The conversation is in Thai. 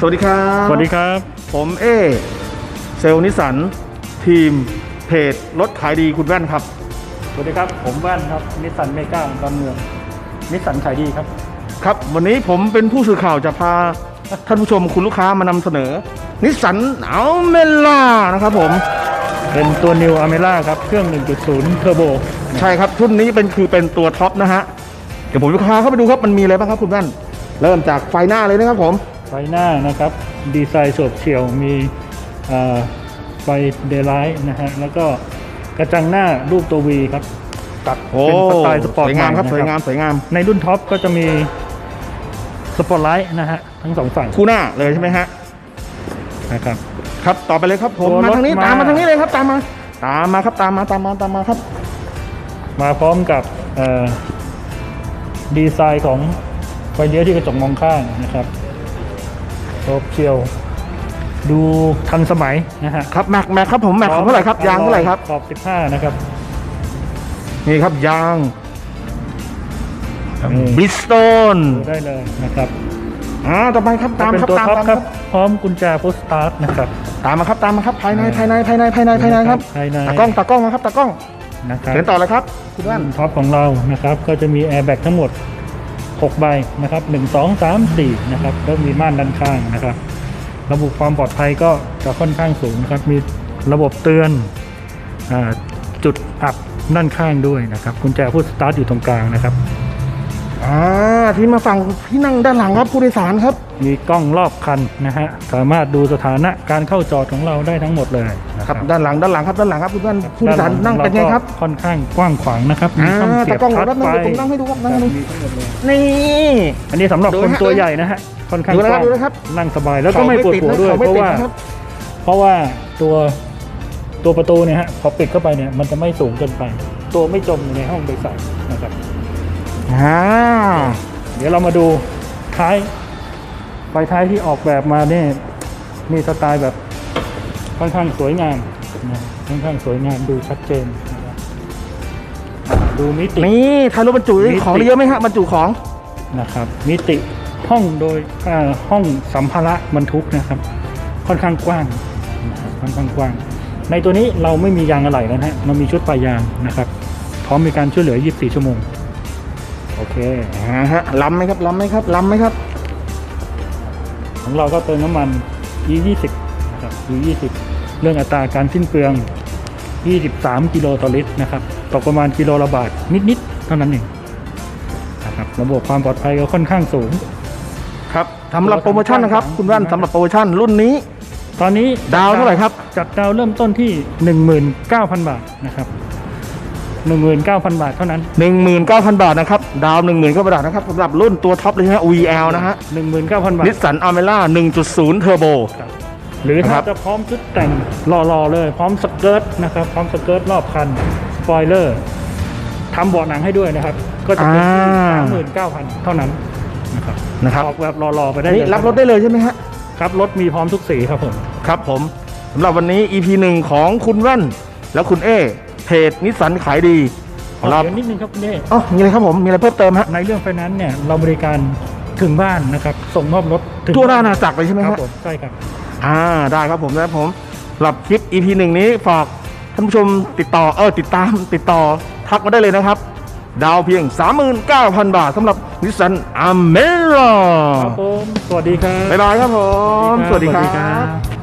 สวัสดีครับ สวัสดีครับ ผมเอเซลล์นิสสัน ทีมเพจรถขายดีคุณแว่นครับ สวัสดีครับ ผมแว่นครับนิสสันเมกาดอนเมืองนิสสันขายดีครับ ครับ วันนี้ผมเป็นผู้สื่อข่าวจะพาท่านผู้ชมคุณลูกค้ามานำเสนอนิสสันอัลเมล่านะครับผมเป็นตัว New a m e r a ครับ เครื่อง 1.0 เทอร์โบ ใช่ครับ ชุดนี้เป็นคือเป็นตัวท็อปนะฮะ เดี๋ยวผมจะพาเข้าไปดูครับ มันมีอะไรบ้างครับคุณแว่น เริ่มจากไฟหน้าเลยนะครับผม ไฟหน้านะครับ ดีไซน์โฉบเฉี่ยวมีเอ่อไฟเดย์ไลท์นะฮะแล้วก็กระจังหน้ารูปตัว V ครับ ตัดโอ้เป็นสไตล์สปอร์ตสวยงามครับใหสวยงามสวยงาม ในรุ่นท็อปก็จะมีสปอร์ตไลท์นะฮะทั้งสองฝั่งคู่หน้าเลยใช่ไหมฮะนะครับครับต่อไปเลยครับผมตัวรถมาทางนี้มาตามมาทางนี้เลยครับตามมา ตามมาครับตามมาตามมาตามมาครับ มาพร้อมกับเอ่อดีไซน์ของไฟเลี้ยวที่กระจกมองข้างนะครับ โฉบเฉี่ยว ดูทันสมัยนะฮะครับแม็กแม็กครับผมแม็กของเท่าไหร่ครับยางเท่าไหร่ครับขอบ 15 นะครับ นี่ครับยางนี่บริสโตนดูได้เลยนะครับอ่าต่อไปครับตามเป็นครับตัวตามท็อปตามคครัรับบพร้อมกุญแจพุชสตาร์ทนะครับตามมาครับตามมาครับภายในภายในภายในภายในภายในครับภายในตากล้องตากล้องมาครับตากล้องนะครับเชิญต่อเลยครับคุณแว่นรุ่นท็อปของเรานะครับ ก็จะมีแอร์แบ็กทั้งหมด 6ใบนะครับ 1 2 3 4 นะครับ แล้วมีม่านด้านข้างนะครับ ระบบความปลอดภัยก็จะค่อนข้างสูงครับ มีระบบเตือนอจุดอับด้านข้างด้วยนะครับ กุญแจพูดสตาร์ทอยู่ตรงกลางนะครับ อ่าที่มาฝั่งที่นั่งด้านหลังครับผู้โดยสารครับ มีกล้องรอบคันนะฮะสามารถดูสถานะการเข้าจอดของเราได้ทั้งหมดเลยนะครับด้านหลังด้านหลังครับด้านหลังครับคุณแว่นผู้โดยสารนั่งเป็นไงครับด้าหลังของเาก็ค่อนข้างกว้างขวางนะครับมีอ่าช่องเสียบตากล้องชาร์รับจนั่งไฟดูผมนั่งให้ดูครับนั่งให้ดูมีทั้งหมดเลยนี่ อันนี้สำหรับดูคนนะฮะตัวใหญ่นะฮะค่อนข้างดูนะกครับว้างดูนะครับ นั่งสบายแล้วก็ไม่ปวดหัวด้วย เขาเพไม่ราะติดว่า นะครับ เพราะว่าตัวตัวประตูเนี่ยฮะพอปิดเข้าไปเนี่ยมันจะไม่สูงเกินไป ตัวไม่จมอยู่ในห้องโดยสารนะครับ อ่าเดี๋ยวเรามาดูท้ายไฟท้ายที่ออกแบบมาเนี่ยนี่สไตล์แบบค่อนข้างสวยงามนะค่อนข้างสวยงามดูชัดเจนนะครับอ่าดูมิติ นี่ท้ายรถบรรจุมิติของเยอะไหมฮะบรรจุของ นะครับมิติห้องโดยอ่าห้องสัมภาระบรรทุกนะครับ ค่อนข้างกว้างนะครับค่อนข้างกว้าง ในตัวนี้เราไม่มียางอะไหล่แล้วนะฮะเรามีชุดปลายยางนะครับ พร้อมมีการช่วยเหลือ 24 ชั่วโมง โอเคอ่าฮะล้ำไหมครับล้ำไหมครับล้ำไหมครับ ของเราก็เติมน้ำมัน E20 นะครับ E20 เรื่องอัตราการสิ้นเปลือง 23 กิโลต่อลิตรนะครับตกประมาณกิโลละบาทนิดๆเท่านั้นเองนะครับระบบความปลอดภัยก็ค่อนข้างสูง ครับสำหรับโปรโมชั่นนะครับ คุณแว่นสำหรับโปรโมชั่นรุ่นนี้ ตอนนี้ดาวเท่าไหร่ครับ จัดดาวเริ่มต้นที่ 19,000 บาทนะครับ 19,000 บาทเท่านั้น 19,000 บาทนะครับ ดาว19,000 บาทนะครับสำหรับรุ่นตัวท็อปเลยฮะ VL นะฮะ 19,000 บาทนิสสันอ m เมล่า1.0 เทอร์โบหรือคถ้ารับจะพร้อมชุดแต่งหล่อๆเลย พร้อมสเกิร์ตนะครับ พร้อมสเกิร์ตรอบคันสปอยเลอร์ทำเบาะหนังให้ด้วยนะครับ ก็จะเป็นที่39,000 เท่านั้นนะครับนะครับออกแบบหล่อๆไปได้นี่เลยรับรถได้เลยใช่ไหมฮะครับรถมีพร้อมทุกสีครับผม ครับผมสำหรับวันนี้ EP 1ของคุณแว่น และคุณเอ เพจนิสสันขายดีขอเราเดี๋ยวนิดนึงครับคุณเน่อ๋อมีอะไรครับผม มีอะไรเพิ่มเติมฮะในเรื่องไฟแนนซ์เนี่ยเราบริการถึงบ้านนะครับ ส่งมอบรถถึงทั่วราชอาณาจักรเลยใช่ไหมครัฮะบผมใช่ครับ อ่าได้ครับผมนะครับผมสำหรับคลิป EP หนึ่งนี้ฝากท่านผู้ชมติดต่อเออติดตามติดต่อทักมาได้เลยนะครับ ดาวเพียง 39,000 บาทสำหรับนิสสันอเมร่าครับผม สวัสดีครับ บ๊ายบายครับผม สวัสดีครับ